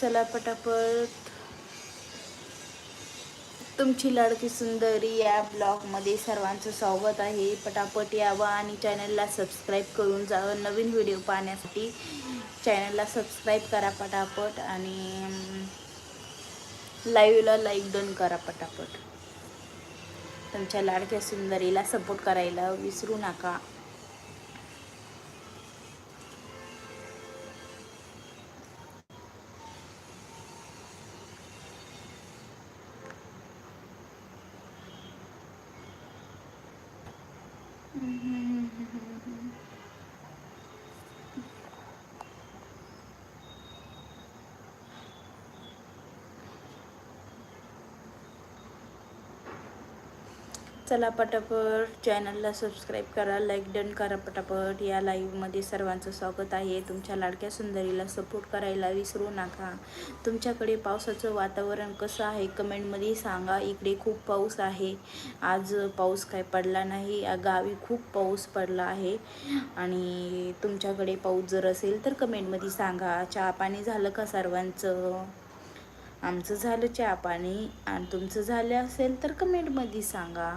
चला पटापट. तुमची लाडकी सुंदरी या ब्लॉगमध्ये सर्वांचं स्वागत आहे. पटापट यावं आणि चॅनलला सबस्क्राईब करून जावं नवीन व्हिडिओ पाहण्यासाठी चॅनलला सबस्क्राईब करा पटापट आणि लाईव्हला लाईक डन करा पटापट. तुमच्या लाडक्या सुंदरीला सपोर्ट करायला विसरू नका. चला पटापट चॅनलला सबस्क्राईब करा लाईक डन करा पटापट. या लाईव्हमध्ये सर्वांचं स्वागत आहे. तुमच्या लाडक्या सुंदरीला सपोर्ट करायला विसरू नका. तुमच्याकडे पावसाचं वातावरण कसं आहे? कमेंटमध्ये सांगा. इकडे खूप पाऊस आहे. आज पाऊस काय पडला नाही. गावी खूप पाऊस पडला आहे. आणि तुमच्याकडे पाऊस जर असेल तर कमेंटमध्ये सांगा. चहा पाणी झालं का सर्वांचं? आमचं झालं चहा पाणी आणि तुमचं झालं असेल तर कमेंटमध्ये सांगा.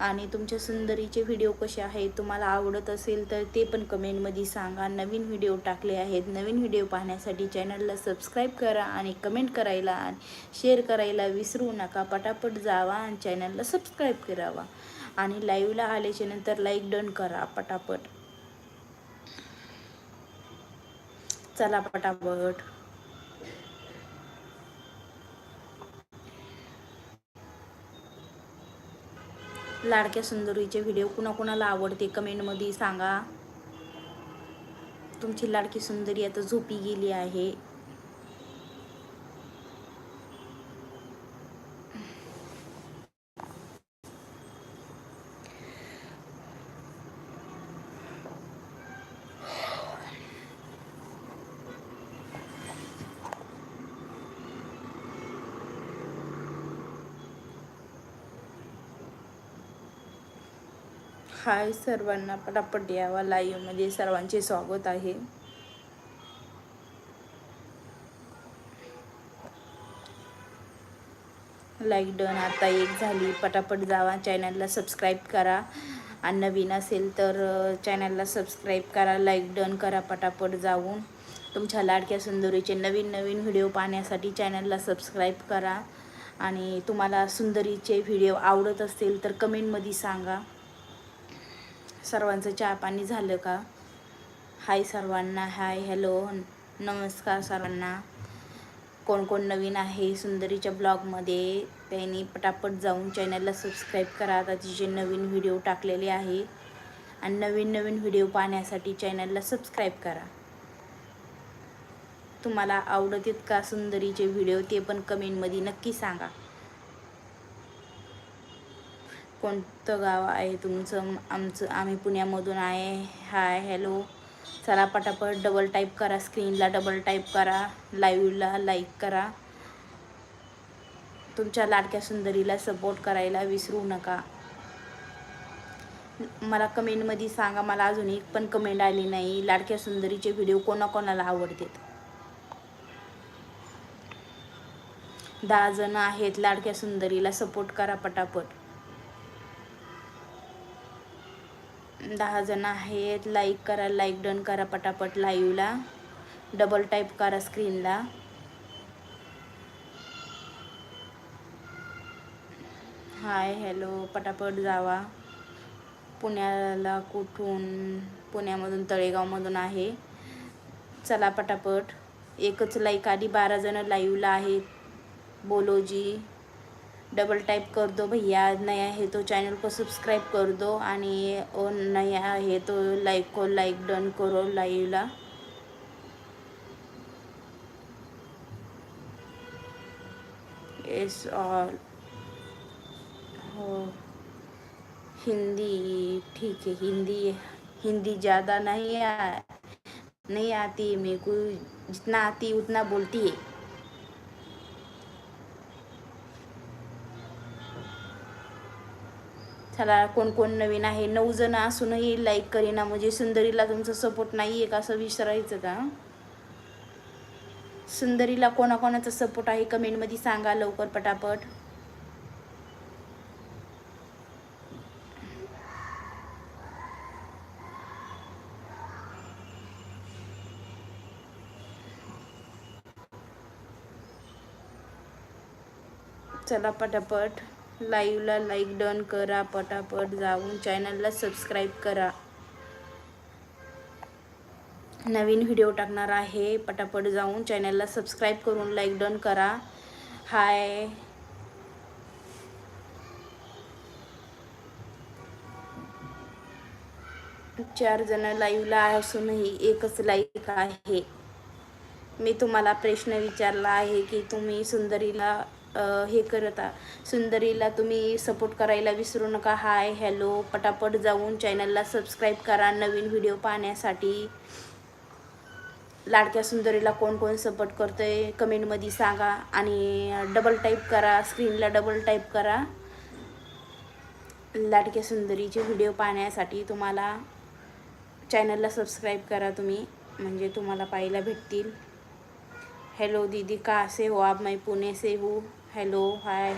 आणि तुमच्या सुंदरीचे व्हिडिओ कसे आहेत तुम्हाला आवडत असेल तर ते पण कमेंटमध्ये सांगा. नवीन व्हिडिओ टाकले आहेत नवीन व्हिडिओ पाहण्यासाठी चॅनलला सबस्क्राईब करा आणि कमेंट करायला आणि शेअर करायला विसरू नका. पटापट जावा आणि चॅनलला सबस्क्राईब करावा. आणि लाईव्हला आल्याच्यानंतर लाईक डन करा पटापट. चला पटापट. लाडक्या सुंदरीचे व्हिडिओ कुणाकुणाला आवडते? कमेंटमध्ये सांगा. तुमची लाडकी सुंदरी आता झोपी गेली आहे. हाय सर्वांना पटापट यावा लाईव्हमध्ये सर्वांचे स्वागत आहे. लाईक डन आता एक झाली. पटापट जावा. चॅनलला सबस्क्राईब करा. आणि नवीन असेल तर चॅनलला सबस्क्राईब करा. लाईक डन करा. पटापट जाऊन. तुमच्या लाडक्या सुंदरीचे नवीन नवीन व्हिडिओ पाहण्यासाठी चॅनलला सबस्क्राईब करा. आणि तुम्हाला सुंदरीचे व्हिडिओ आवडत असतील तर कमेंटमध्ये सांगा. सर्वांचं चहा पाणी झालं का? हाय सर्वांना हाय हॅलो नमस्कार सर्वांना. कोण कोण नवीन आहे सुंदरीच्या ब्लॉगमध्ये त्यांनी पटापट जाऊन चॅनलला सबस्क्राईब करा. आता तिचे नवीन व्हिडिओ टाकलेले आहे. आणि नवीन नवीन व्हिडिओ पाहण्यासाठी चॅनलला सबस्क्राईब करा. तुम्हाला आवडत का सुंदरीचे व्हिडिओ ते पण कमेंटमध्ये नक्की सांगा. कोण गाव आहे तुमचं आमचं आम्ही पुण्यामधून आहे. Hi hello. चला पटापट डबल टाईप करा स्क्रीनला डबल टाईप करा लाईव्हला लाईक करा. तुमच्या लाडक्या सुंदरीला सपोर्ट करायला विसरू नका. मला कमेंटमध्ये सांगा मला अजून एक पण कमेंट आली नाही. लाडक्या सुंदरीचे व्हिडिओ कोणाकोणाला आवडतात? दहा जण आहेत लाडक्या सुंदरीला सपोर्ट करा पटापट. दहा जण आहेत. लाईक करा लाईक डन करा पटापट लाईव्हला डबल टाईप करा स्क्रीनला हाय हॅलो पटापट जावा. पुण्याला कुठून? पुण्यामधून तळेगावमधून आहे. चला पटापट. एकच लाईक आधी बारा जणं लाईव्हला आहेत. बोलोजी. डबल टाइप कर दो भैया, नया है तो चैनल को सब्सक्राइब कर दो आणि नया है तो लाइक को लाइक डन करो लाईव्हला एस ऑल हो. हिंदी ठीक है, हिंदी हिंदी ज़्यादा नहीं आ, नहीं आती मेरे को, जितना आती उतना बोलती है. चला कोण कोण नवीन आहे? नऊ जण असूनही लाईक करीना म्हणजे सुंदरीला तुमचा सपोर्ट नाही आहे का असं विचारायचं का? सुंदरीला कोणाकोणाचा सपोर्ट आहे? कमेंटमध्ये सांगा लवकर पटापट. चला पटापट. लाईव्हला लाईक डन करा पटापट जाऊन चॅनलला सबस्क्राईब करा. नवीन व्हिडिओ टाकणार आहे पटापट जाऊन चॅनलला सबस्क्राईब करून लाईक डन करा. हाय. चार जण लाईव्हला असूनही एकच लाईक आहे. मी तुम्हाला प्रश्न विचारला आहे की तुम्ही सुंदरीला हे करता सुंदरीला तुम्ही सपोर्ट करायला विसरू नका. हाय हॅलो पटापट जाऊन चॅनलला सबस्क्राईब करा. नवीन व्हिडिओ पाहण्यासाठी. लाडक्या सुंदरीला कोण कोण सपोर्ट करतो आहे कमेंटमध्ये सांगा. आणि डबल टाईप करा. स्क्रीनला डबल टाईप करा. लाडक्या सुंदरीचे व्हिडिओ पाहण्यासाठी तुम्हाला चॅनलला सबस्क्राईब करा तुम्ही. म्हणजे तुम्हाला पाहायला भेटतील. हेलो दीदी. कहाँ से हो? आप मैं पुणे से हूँ. Hello hi.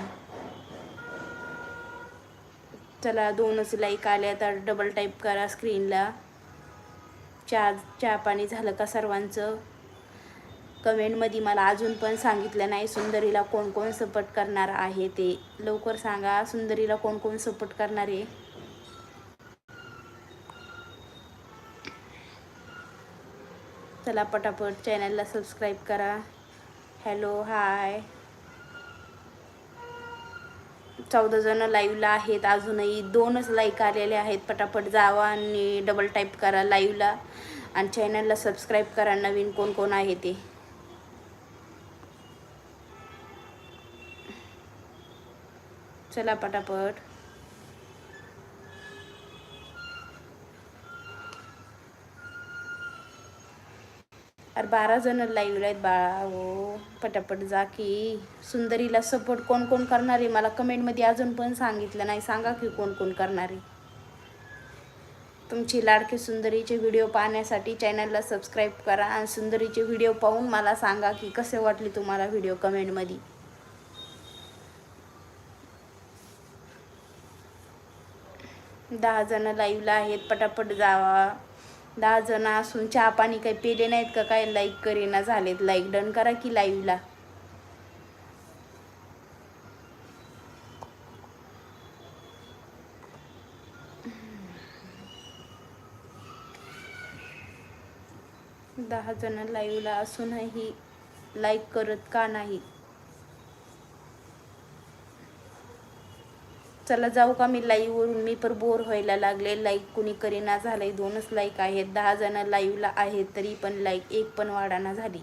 चला दोनच लाईक आल्या तर डबल टाईप करा स्क्रीनला चहा चहा पाणी झालं का सर्वांचं? कमेंटमध्ये मला अजून पण सांगितलं नाही सुंदरीला कोण कोण सपोर्ट करणार आहे ते. लवकर सांगा सुंदरीला कोण कोण सपोर्ट करणार आहे. चला पटापट चॅनलला सबस्क्राईब करा. हॅलो हाय चौदा जण लाईव्हला आहेत. अजूनही दोनच लाईक आलेले आहेत. पटापट जावा आणि डबल टाईप करा लाईव्हला आणि चॅनलला सबस्क्राईब करा. नवीन कोण कोण आहे ते. चला पटापट. अरे बारा जण लाईव्ह आहेत बाळा हो पटापट जा की. सुंदरीला सपोर्ट कोण कोण करणार आहे? मला कमेंटमध्ये अजून पण सांगितलं नाही. सांगा की कोण कोण करणार आहे. तुमची लाडकी सुंदरीचे व्हिडिओ पाहण्यासाठी चॅनलला सबस्क्राईब करा आणि सुंदरीचे व्हिडिओ पाहून मला सांगा की कसे वाटले तुम्हाला व्हिडिओ कमेंटमध्ये दहा जण लाईव्हला आहेत. पटापट जावा. दहा जण असून चहा पाणी काही पेले नाहीत का काय? लाईक करेना झालेत. लाईक डन करा की लाईव्हला दहा जण लाईव्हला असूनही लाईक करत का नाही चला जाऊ का मी लाईव्हवरून मी पण बोर व्हायला लागले. लाईक कुणी करीना झालंय दोनच लाईक आहेत. दहा जण लाईव्हला आहेत तरी पण लाईक एक पण वाढाना झाली.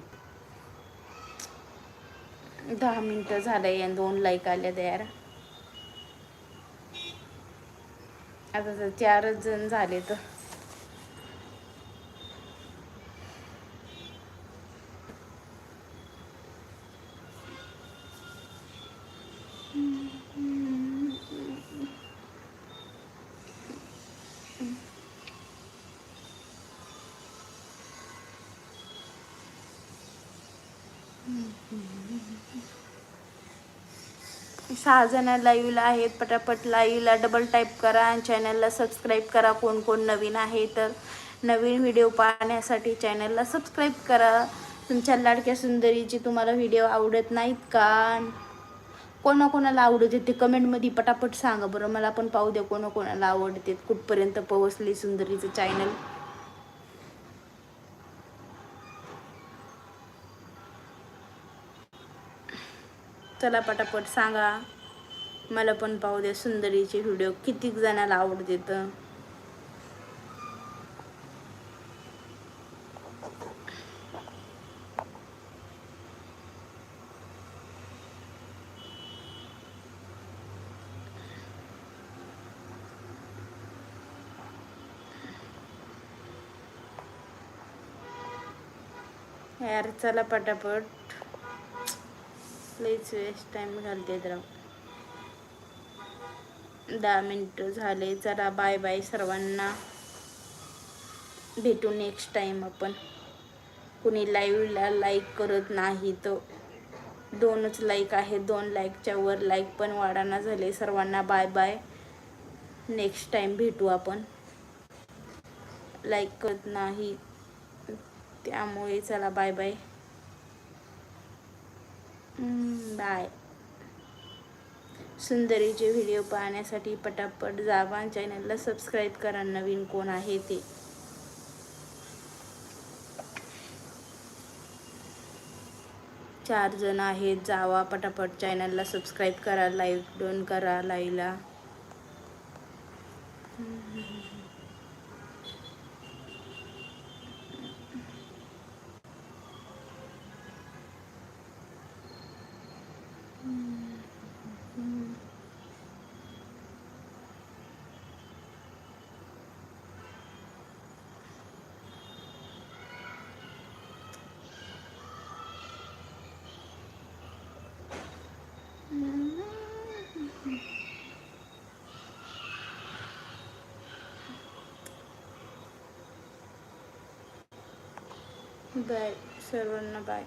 दहा मिनटं झालंय आणि दोन लाईक आल्या तयार आता तर चारच जण झाले तर सहा जण लाईव्हला आहेत पटापट लाईव्हला डबल टाईप करा आणि चॅनलला सबस्क्राईब करा. कोण कोण नवीन आहे तर नवीन व्हिडिओ पाहण्यासाठी चॅनलला सबस्क्राईब करा. तुमच्या लाडक्या सुंदरीची तुम्हाला व्हिडिओ आवडत नाहीत का? कोणाकोणाला आवडत ते कमेंटमध्ये पटापट सांगा बरं. मला पण पाहू द्या कोणाकोणाला आवडते. कुठपर्यंत पोहोचली सुंदरीचं चॅनल चला पटापट सांगा. मला पण पाहू द्या सुंदरीचे व्हिडिओ किती जणाला आवडते तर. यार चला पटापट. लईच वेस्ट टाईम घालते राव दहा मिनटं झाले चला बाय बाय सर्वांना. भेटू नेक्स्ट टाईम आपण. कुणी लाईव्हला लाईक करत नाही तर दोनच लाईक आहे दोन लाईकच्या वर लाईक पण वाढाना झाले. सर्वांना बाय बाय नेक्स्ट टाईम भेटू आपण. लाईक करत नाही त्यामुळे चला बाय बाय बाय सुंदरीचे व्हिडिओ पाहण्यासाठी पटापट जावा. चॅनलला सबस्क्राईब करा. नवीन कोण आहे ते. चार जण आहेत. जावा. पटापट चॅनलला सबस्क्राईब करा. लाईक डोन करा. लाईला बाय सर्वांना बाय